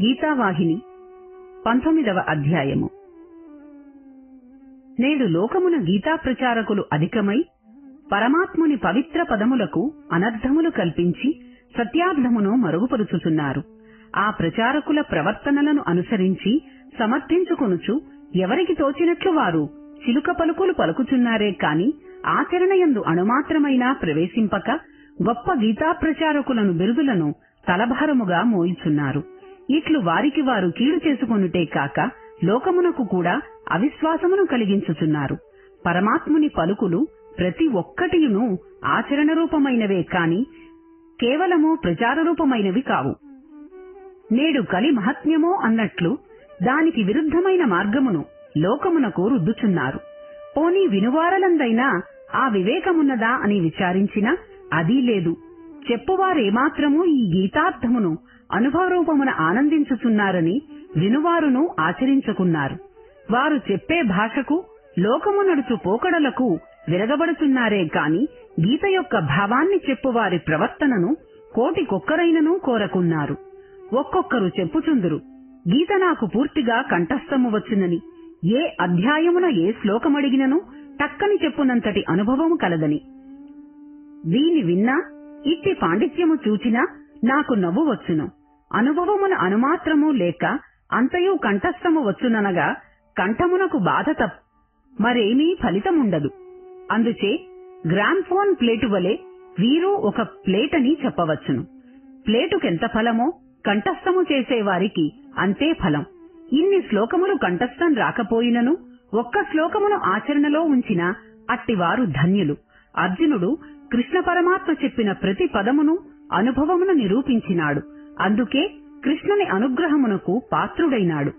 గీతావాహిని పంతొమ్మిదవ అధ్యాయము. నేడు లోకమున గీతా ప్రచారకులు అధికమై పరమాత్ముని పవిత్ర పదములకు అనర్థములు కల్పించి సత్యార్థమును మరుగుపరుచుతున్నారు ఆ ప్రచారకుల ప్రవర్తనలను అనుసరించి సమర్థించుకొనుచు ఎవరికి తోచినట్లు వారు చిలుక పలుకులు పలుకుచున్నారే కాని ఆచరణయందు అణుమాత్రమైనా ప్రవేశింపక గొప్ప గీతా ప్రచారకులను బిరుదులను తలభారముగా మోయిచున్నారు. ఇట్లు వారికి వారు కీడు చేసుకొనుటే కాక లోకమునకు కూడా అవిశ్వాసమును కలిగించుచున్నారు. పరమాత్ముని పలుకులు ప్రతి ఒక్కటియును ఆచరణ రూపమైనవే కాని కేవలము ప్రచార రూపమైనవి కావు. నేడు కలి మహత్మ్యమో అన్నట్లు దానికి విరుద్ధమైన మార్గమును లోకమునకు రుద్దుచున్నారు. పోనీ వినువారలందైనా ఆ వివేకమున్నదా అని విచారించినా అదీ లేదు. చెప్పువారేమాత్రము ఈ గీతార్థమును అనుభవరూపమున ఆనందించుచున్నారని వినువారును ఆచరించుకున్నారు. వారు చెప్పే భాషకు లోకము నడుచు పోకడలకు విరగబడుతున్నారే కాని గీత యొక్క భావాన్ని చెప్పువారి ప్రవర్తనను కోటికొక్కరైనను కోరకున్నారు. ఒక్కొక్కరు చెప్పుచుందురు గీత నాకు పూర్తిగా కంఠస్థము వచ్చునని ఏ అధ్యాయమున ఏ శ్లోకమడిగినను టక్కని చెప్పునంతటి అనుభవము కలదని. దీని విన్నా ఇట్టి పాండిత్యము చూచినా నాకు నవ్వు వచ్చును. అనుభవమున అనుమాత్రము లేక అంతయు కంఠస్థము వచ్చుననగా కంఠమునకు బాధ తప్ప మరేమీ ఫలితముండదు. అందుచే గ్రామ్ఫోన్ ప్లేటు వలె వీరు ఒక ప్లేటని చెప్పవచ్చును. ప్లేటుకెంత ఫలమో కంఠస్థము చేసేవారికి అంతే ఫలం. ఇన్ని శ్లోకములు కంఠస్థం రాకపోయినను ఒక్క శ్లోకమును ఆచరణలో ఉంచిన అట్టివారు ధన్యులు. అర్జునుడు కృష్ణ పరమాత్మ చెప్పిన ప్రతి పదమును అనుభవమును నిరూపించినాడు. అందుకే కృష్ణుని అనుగ్రహమునకు పాత్రుడైనాడు.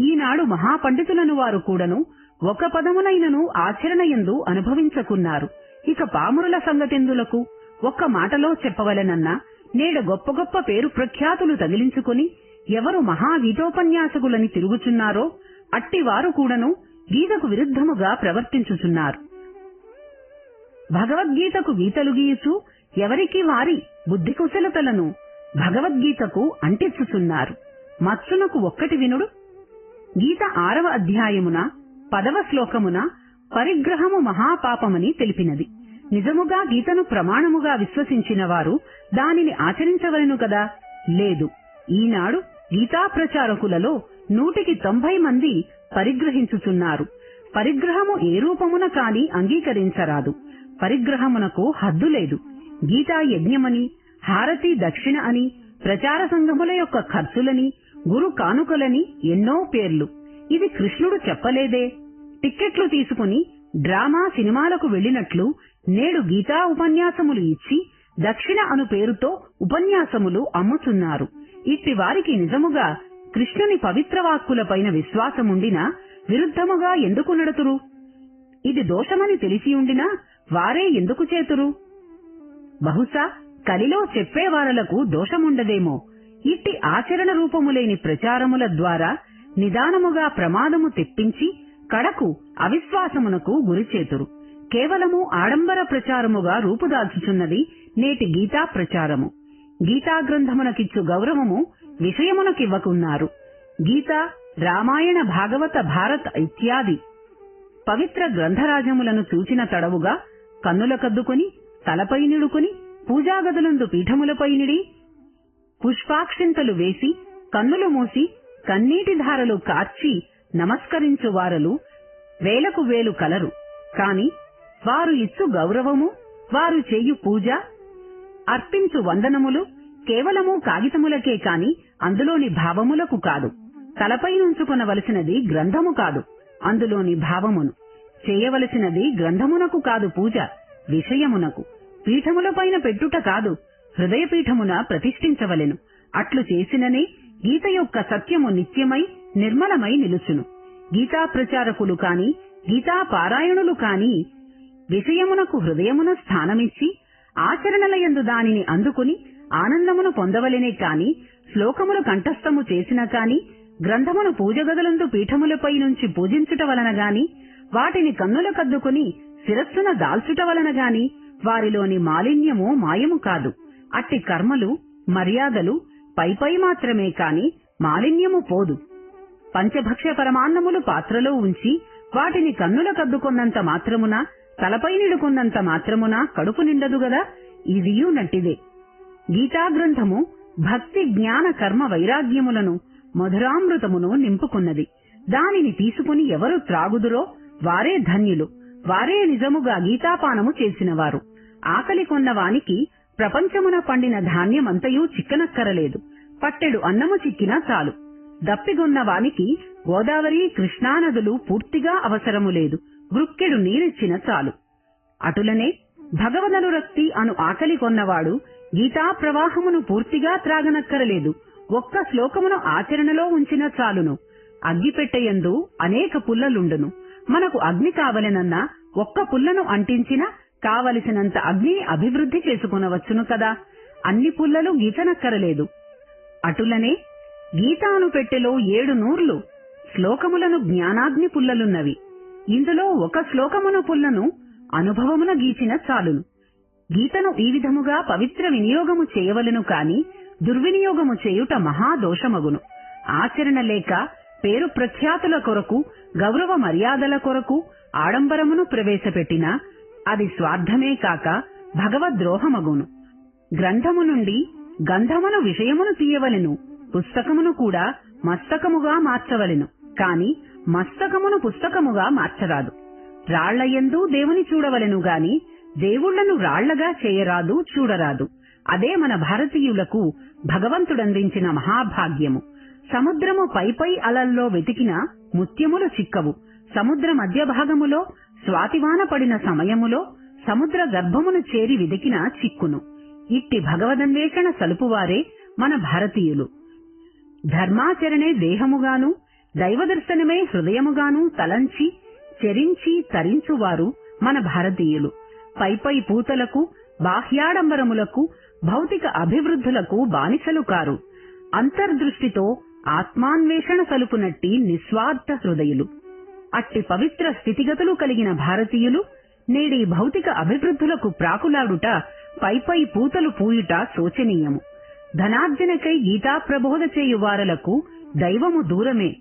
ఈనాడు మహాపండితులను వారు కూడాను ఒక పదమునైనను ఆచరణయందు అనుభవించకున్నారు. ఇక పామురుల సంగతెందులకు ఒక్క మాటలో చెప్పవలెనన్నా నేడు గొప్ప గొప్ప పేరు ప్రఖ్యాతులు తగిలించుకుని ఎవరు మహాగీతోపన్యాసకులని తిరుగుచున్నారో అట్టివారు కూడాను గీతకు విరుద్ధముగా ప్రవర్తించుచున్నారు. భగవద్గీతకు గీతలు గీయుచు ఎవరికి వారి బుద్ధి కుశలతలను భగవద్గీతకు అంటించుచున్నారు. మత్సునకు ఒక్కటి వినుడు? గీత ఆరవ అధ్యాయమున పదవ శ్లోకమున పరిగ్రహము మహాపాపమని తెలిపినది. నిజముగా గీతను ప్రమాణముగా విశ్వసించిన వారు దానిని ఆచరించవలను కదా? లేదు. ఈనాడు గీతా ప్రచారకులలో నూటికి తొంభై మంది పరిగ్రహించుచున్నారు. పరిగ్రహము ఏ రూపమున కాని అంగీకరించరాదు. పరిగ్రహమునకు హద్దు లేదు. గీతా యజ్ఞమని హారతి దక్షిణ అని ప్రచార సంఘముల యొక్క ఖర్చులని గురు కానుకలని ఎన్నో పేర్లు. ఇది కృష్ణుడు చెప్పలేదే. టిక్కెట్లు తీసుకుని డ్రామా సినిమాలకు వెళ్ళినట్లు నేడు గీతా ఉపన్యాసములు ఇచ్చి దక్షిణ అను పేరుతో ఉపన్యాసములు అమ్ముతున్నారు ఇట్టి వారికి నిజముగా కృష్ణుని పవిత్ర వాక్కులపైన విశ్వాసముండినా విరుద్ధముగా ఎందుకు నడుతురు? ఇది దోషమని తెలిసి ఉండినా వారే ఎందుకు చేతురు? బహుశా కలిలో చెప్పేవారలకు దోషముండదేమో. ఇట్టి ఆచరణ రూపములేని ప్రచారముల ద్వారా నిదానముగా ప్రమాదము తెప్పించి కడకు అవిశ్వాసమునకు గురిచేతురు కేవలము ఆడంబర ప్రచారముగా రూపుదాల్చుచున్నది నేటి గీతా ప్రచారము. గీతా గ్రంథమునకిచ్చు గౌరవము విషయమునకివ్వకున్నారు. గీత రామాయణ భాగవత భారత ఇత్యాది పవిత్ర గ్రంథరాజములను చూచిన తడవుగా కన్నులకద్దుకుని తలపై నిడుకుని పూజాగదులందు పీఠములపై నిడి పుష్పాక్షింతలు వేసి కన్నులు మూసి కన్నీటి ధారలు కార్చి నమస్కరించు వారలు వేలకు వేలు కలరు. కాని వారు ఇచ్చు గౌరవము వారు చేయు పూజ అర్పించు వందనములు కేవలము కాగితములకే కాని అందులోని భావములకు కాదు. తలపై నుంచుకొనవలసినది గ్రంథము కాదు. అందులోని భావమును. చేయవలసినది గ్రంథమునకు కాదు పూజ విషయమునకు. పీఠములపైన పెట్టుట కాదు హృదయపీఠమున ప్రతిష్ఠించవలెను. అట్లు చేసిననే గీత యొక్క సత్యము నిత్యమై నిర్మలమై నిలుచును. గీతా ప్రచారకులు కాని గీతా పారాయణులు కాని విషయమునకు హృదయమున స్థానమిచ్చి ఆచరణలయందు దానిని అందుకుని ఆనందమును పొందవలెనే కాని శ్లోకములు కంఠస్థము చేసిన కాని గ్రంథమును పూజగదులందు పీఠములపై నుంచి పూజించుట వలన గాని వాటిని కన్నుల కద్దుకుని శిరస్సున దాల్చుట వలన గాని వారిలోని మాలిన్యము మాయము కాదు. అట్టి కర్మలు మర్యాదలు పైపై మాత్రమే కాని మాలిన్యము పోదు. పంచభక్ష్య పరమాన్నములు పాత్రలో ఉంచి వాటిని కన్నుల కద్దుకున్నంత మాత్రమున తలపై నిడుకున్నంత మాత్రమున కడుపు నిండదు గదా? ఇదియూ నట్టిదే గీతా గ్రంథము భక్తి జ్ఞాన కర్మ వైరాగ్యములను మధురామృతమును నింపుకున్నది. దానిని తీసుకుని ఎవరు త్రాగుదురో వారే ధన్యులు. వారే నిజముగా గీతాపానము చేసినవారు. ఆకలి కొన్నవానికి ప్రపంచమున పండిన ధాన్యమంతయూ చిక్కనక్కరలేదు. పట్టెడు అన్నము చిక్కినా చాలు. దప్పిగొన్న వానికి గోదావరి కృష్ణానదులు పూర్తిగా అవసరము లేదు. వృక్కెడు నీరిచ్చిన చాలు. అటులనే భగవదనురక్తి అను ఆకలి కొన్నవాడు గీతా ప్రవాహమును పూర్తిగా త్రాగనక్కరలేదు. ఒక్క శ్లోకమును ఆచరణలో ఉంచిన చాలును. అగ్గిపెట్టయందు అనేక పుల్లలుండును. మనకు అగ్ని కావలెనన్నా ఒక్క పుల్లను అంటించిన కావలసినంత అగ్నిని అభివృద్ధి చేసుకునవచ్చును కదా. అన్ని పుల్లలు గీతనక్కరలేదు. అటులనే గీతాను పెట్టెలో ఏడు నూర్లు శ్లోకములను జ్ఞానాగ్ని పుల్లలున్నవి. ఇందులో ఒక శ్లోకమున పుల్లను అనుభవమున గీచిన చాలును. గీతను ఈ విధముగా పవిత్ర వినియోగము చేయవలను కాని దుర్వినియోగము చేయుట మహాదోషమగును ఆచరణ లేక పేరు ప్రఖ్యాతుల కొరకు గౌరవ మర్యాదల కొరకు ఆడంబరమును ప్రవేశపెట్టినా అది స్వార్థమే కాక భగవద్రోహమగును. గ్రంథము నుండి గంధమును విషయమును తీయవలెను పుస్తకమును కూడా మస్తకముగా మార్చవలెను కాని మస్తకమును పుస్తకముగా మార్చరాదు. రాళ్ళయందు దేవుని చూడవలెను గాని దేవుళ్ళను రాళ్ళగా చేయరాదు చూడరాదు. అదే మన భారతీయులకు భగవంతుడందించిన మహాభాగ్యము. సముద్రము పైపై అలల్లో వెతికిన ముత్యములు చిక్కవు. సముద్ర మధ్య భాగములో స్వాతివాన పడిన సమయములో సముద్ర గర్భమును చేరి వెదికిన చిక్కును. ఇట్టి భగవదన్వేషణ సలుపువారే మన భారతీయులు. ధర్మాచరణే దేహముగాను దైవదర్శనమే హృదయముగాను తలంచి చెరించి తరించువారు మన భారతీయులు. పైపై పూతలకు బాహ్యాడంబరములకు భౌతిక అభివృద్ధులకు బానిసలు కారు. అంతర్దృష్టితో ఆత్మాన్వేషణ సలుపునట్టి నిస్వార్థ హృదయులు. అట్టి పవిత్ర స్థితిగతులు కలిగిన భారతీయులు నేడి భౌతిక అభివృద్ధులకు ప్రాకులాడుట పైపై పూతలు పూయుట శోచనీయము. ధనార్జనకై గీతా ప్రబోధ చేయువారలకు దైవము దూరమే.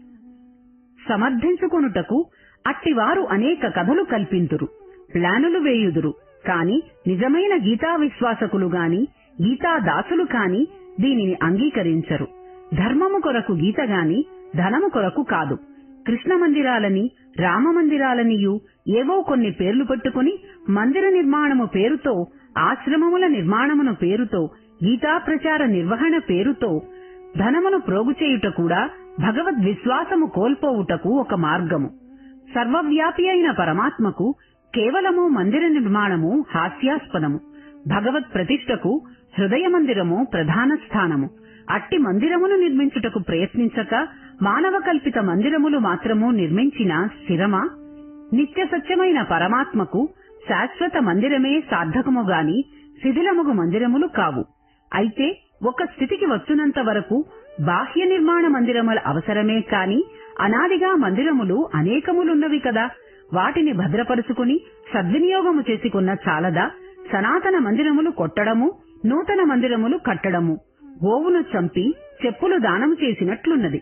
సమర్థించుకొనుటకు అట్టివారు అనేక కథలు కల్పింతురు ప్లానులు వేయుదురు. కాని నిజమైన గీతా విశ్వాసకులు గాని గీతా దాసులు కాని దీనిని అంగీకరించరు. ధర్మము కొరకు గీత గాని ధనము కొరకు కాదు. కృష్ణ మందిరాలని రామ మందిరాలనియు ఏవో కొన్ని పేర్లు పెట్టుకుని మందిర నిర్మాణము పేరుతో ఆశ్రమముల నిర్మాణమును పేరుతో గీతా ప్రచార నిర్వహణ పేరుతో ధనమును ప్రోగు చేయుట కూడా భగవద్ విశ్వాసము కోల్పోవుటకు ఒక మార్గము. సర్వవ్యాపి అయిన పరమాత్మకు కేవలము మందిర నిర్మాణము హాస్యాస్పదము. భగవత్ ప్రతిష్టకు హృదయ మందిరము ప్రధాన స్థానము. అట్టి మందిరమును నిర్మించుటకు ప్రయత్నించక మానవ కల్పిత మందిరములు మాత్రము నిర్మించిన స్థిరమా నిత్య సత్యమైన పరమాత్మకు శాశ్వత మందిరమే సార్థకముగాని శిథిలముగు మందిరములు కావు. అయితే ఒక స్థితికి వచ్చునంత వరకు బాహ్య నిర్మాణ మందిరముల అవసరమే కాని అనాదిగా మందిరములు అనేకములున్నవి కదా. వాటిని భద్రపరుచుకుని సద్వినియోగము చేసుకున్న చాలదా? సనాతన మందిరములు కొట్టడము నూతన మందిరములు కట్టడము. గోవును చంపి చెప్పులు దానం చేసినట్లున్నది.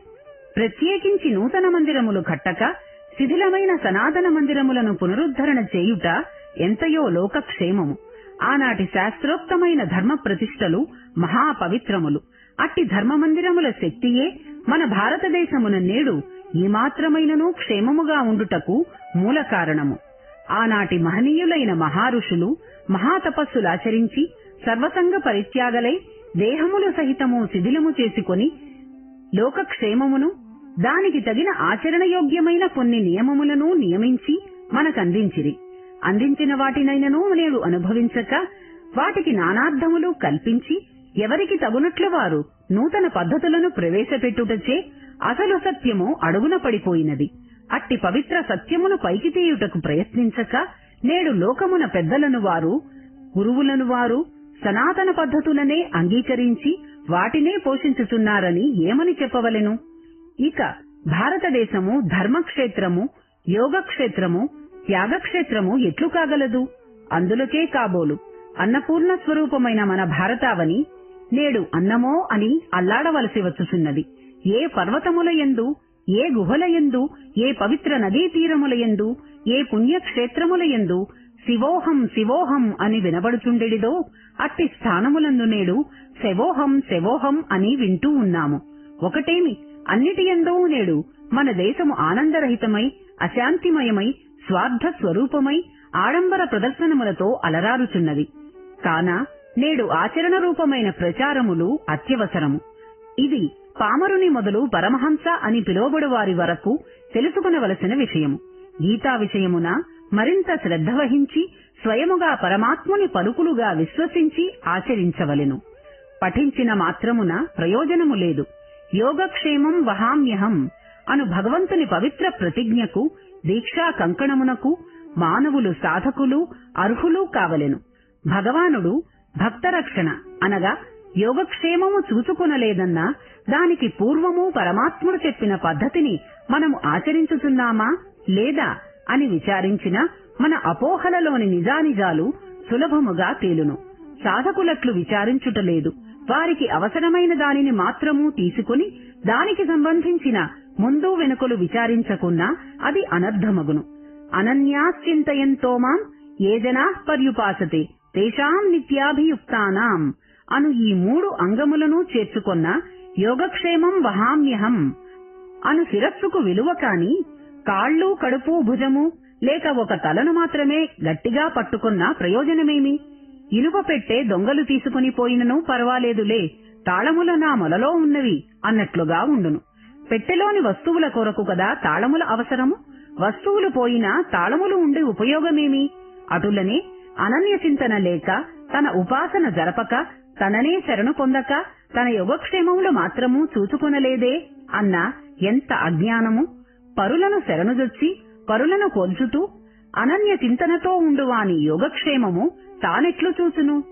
ప్రత్యేకించి నూతన మందిరములు కట్టక శిథిలమైన సనాతన మందిరములను పునరుద్ధరణ చేయుట ఎంతయో లోకక్షేమము. ఆనాటి శాస్త్రోక్తమైన ధర్మ ప్రతిష్టలు మహాపవిత్రములు. అట్టి ధర్మ మందిరముల శక్తియే మన భారతదేశమున నేడు ఏమాత్రమైననూ క్షేమముగా ఉండుటకు మూల కారణము. ఆనాటి మహనీయులైన మహారుషులు మహాతపస్సులాచరించి సర్వసంగ పరిత్యాగలై దేహములు సహితము శిథిలము చేసుకొని లోకక్షేమమును దానికి తగిన ఆచరణయోగ్యమైన కొన్ని నియమములను నియమించి మనకందించిరి. అందించిన వాటినైనను నేడు అనుభవించక వాటికి నానార్థములు కల్పించి ఎవరికి తగునట్లు వారు నూతన పద్ధతులను ప్రవేశపెట్టుటచే అసలు సత్యము అడుగున పడిపోయినది. అట్టి పవిత్ర సత్యమును పైకి తీయుటకు ప్రయత్నించక నేడు లోకమున పెద్దలను వారు గురువులను వారు సనాతన పద్ధతులనే అంగీకరించి వాటినే పోషించుతున్నారని ఏమని చెప్పవలెను? ఇక భారతదేశము ధర్మక్షేత్రము యోగక్షేత్రము త్యాగక్షేత్రము ఎట్లు కాగలదు? అందులోకే కాబోలు అన్నపూర్ణ స్వరూపమైన మన భారతావని నేడు అన్నమో అని అల్లాడవలసి వచ్చుచున్నది. ఏ పర్వతముల యందు ఏ గుహల యందు ఏ పవిత్ర నదీ తీరముల యందు ఏ పుణ్యక్షేత్రముల యందు శివోహం శివోహం అని వినబడుచుండెడిదో అట్టి స్థానములందు నేడు శవోహం శవోహం అని వింటూ ఉన్నాము. ఒకటేమి? అన్నిటియందో నేడు మన దేశము ఆనందరహితమై అశాంతిమయమై స్వార్థ స్వరూపమై ఆడంబర ప్రదర్శనములతో అలరారుచున్నది. కాన నేడు ఆచరణ రూపమైన ప్రచారములు అత్యవసరము. ఇది పామరుని మొదలు పరమహంస అని పిలువబడు వారి వరకు తెలుసుకునవలసిన విషయము. గీతా విషయమున మరింత శ్రద్ధ వహించి స్వయముగా పరమాత్ముని పలుకులుగా విశ్వసించి ఆచరించవలెను. పఠించిన మాత్రమున ప్రయోజనము లేదు. యోగక్షేమం వహామ్యహం అను భగవంతుని పవిత్ర ప్రతిజ్ఞకు దీక్షా కంకణమునకు మానవులు సాధకులు అర్హులు కావలెను. భగవానుడు భక్తరక్షణ అనగా యోగక్షేమము చూచుకునలేదన్నా దానికి పూర్వము పరమాత్ముడు చెప్పిన పద్ధతిని మనము ఆచరించుతున్నామా లేదా అని విచారించిన మన అపోహలలోని నిజానిజాలు సులభముగా తేలును. సాధకులట్లు విచారించుటలేదు వారికి అవసరమైన దానిని మాత్రము తీసుకుని దానికి సంబంధించిన ముందు వెనుకలు విచారించకున్నా అది అనర్థమగును. అనన్యాశ్చింతయంతోమాం ఏ జనా పర్యుపాసతే తేషాం నిత్యాభియుక్తానాం అను ఈ మూడు అంగములను చేర్చుకొన్న యోగక్షేమం వహామ్యహం అను శిరస్సుకు విలువ కాని కాళ్ళు కడుపు భుజము లేక ఒక తలను మాత్రమే గట్టిగా పట్టుకున్న ప్రయోజనమేమి? ఇనుప పెట్టే దొంగలు తీసుకుని పోయినను పర్వాలేదులే తాళముల నా మొలలో ఉన్నవి అన్నట్లుగా ఉండును. పెట్టెలోని వస్తువుల కొరకు కదా తాళముల అవసరము? వస్తువులు పోయినా తాళములు ఉండే ఉపయోగమేమి? అటులనే అనన్య చింతన లేక తన ఉపాసన జరపక తననే శరణు పొందక తన యోగక్షేమములు మాత్రము చూచుకొనలేదే అన్న ఎంత అజ్ఞానము? పరులను శరణుజొచ్చి పరులను కొల్చుతూ అనన్య చింతనతో ఉండువాని యోగక్షేమము తానెట్లు చూచును.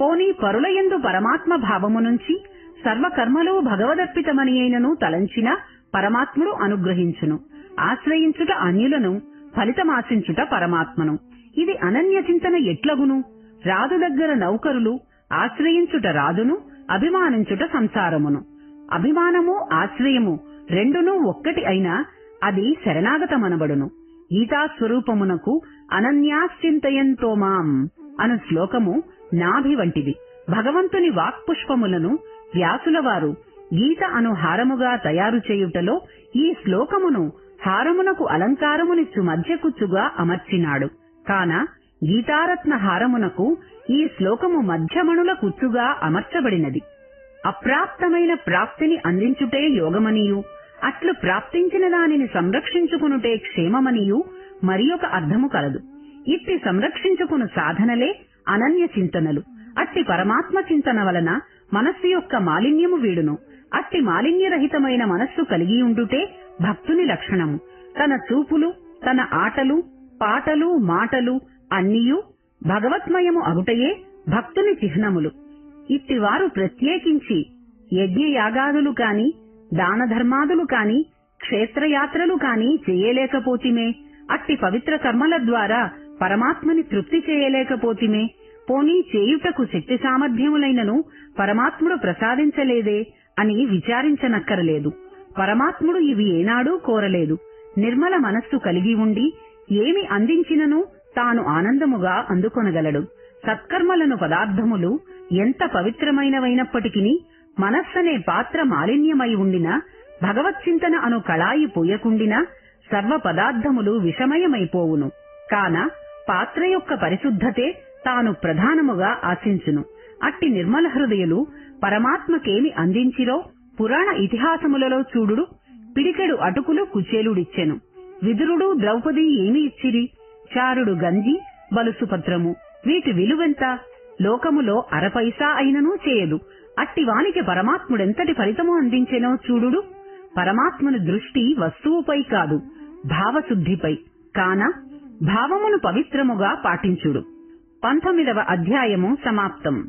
పోని పరులయందు పరమాత్మ భావము నుంచి సర్వకర్మలు భగవదర్పితమని అయినను తలంచిన పరమాత్ముడు అనుగ్రహించును. ఆశ్రయించుట అన్యులను ఫలితమాశించుట పరమాత్మను. ఇది అనన్య చింతన ఎట్లగును? రాజు దగ్గర నౌకరులు ఆశ్రయించుట రాజును అభిమానించుట సంసారమును. అభిమానము ఆశ్రయము రెండునూ ఒక్కటి అయినా అది శరణాగతమనబడును. గీతా స్వరూపమునకు అనన్యాశ్చింతయంతో మాం అను శ్లోకము నాభి వంటిది. భగవంతుని వాక్పుష్పములను వ్యాసులవారు గీత అను హారముగా తయారు చేయుటలో ఈ శ్లోకమును హారమునకు అలంకారమునిచ్చు మధ్యకుచ్చుగా అమర్చినాడు. కాన గీతారత్న హారమునకు ఈ శ్లోకము మధ్యమణుల కుచ్చుగా అమర్చబడినది. అప్రాప్తమైన ప్రాప్తిని అందించుటే యోగమనియు. అట్లు ప్రాప్తించిన దానిని సంరక్షించుకునుటే క్షేమమనియు మరి ఒక అర్థము కలదు. ఇట్టి సంరక్షించుకును సాధనలే అనన్య చింతనలు. అట్టి పరమాత్మ చింతన వలన మనస్సు యొక్క మాలిన్యము వీడును. అట్టి మాలిన్యరహితమైన మనస్సు కలిగి ఉండుటే భక్తుని లక్షణము. తన చూపులు తన ఆటలు పాటలు మాటలు అన్నియు భగవత్మయము అగుటయే భక్తుని చిహ్నములు. ఇట్టివారు ప్రత్యేకించి యజ్ఞయాగాదులు కాని దానధర్మాదులు కాని క్షేత్రయాత్రలు కాని చేయలేకపోతిమే. అట్టి పవిత్ర కర్మల ద్వారా పరమాత్మని తృప్తి చేయలేకపోతిమే. పోనీ చేయుటకు శక్తి సామర్థ్యములైనను పరమాత్ముడు ప్రసాదించలేదే అని విచారించనక్కరలేదు. పరమాత్ముడు ఇవి ఏనాడూ కోరలేదు. నిర్మల మనస్సు కలిగి ఉండి ఏమి అందించినను తాను ఆనందముగా అందుకొనగలడు. సత్కర్మలను పదార్థములు ఎంత పవిత్రమైనవైనప్పటికీ మనస్సనే పాత్ర మాలిన్యమై ఉండినా భగవచ్చింతన అను కళాయి పోయకుండినా సర్వ పదార్థములు విషమయమైపోవును కాన పాత్ర యొక్క పరిశుద్ధతే తాను ప్రధానముగా ఆశించును. అట్టి నిర్మల హృదయులు పరమాత్మకేమి అందించిరో పురాణ ఇతిహాసములలో చూడుడు పిడికెడు అటుకులు కుచేలుడిచ్చెను. విదురుడు ద్రౌపది ఏమి ఇచ్చిరి? చారుడు గంజి బలుసుపత్రము. వీటి విలువెంత? లోకములో అరపైసా అయిననూ చేయదు. అట్టి వానికి పరమాత్ముడెంతటి ఫలితము అందించెనో చూడుడు. పరమాత్మను దృష్టి వస్తువుపై కాదు భావశుద్ధిపై. కాన భావమును పవిత్రముగా పాటించుడు. పంతొమ్మిదవ అధ్యాయము సమాప్తం.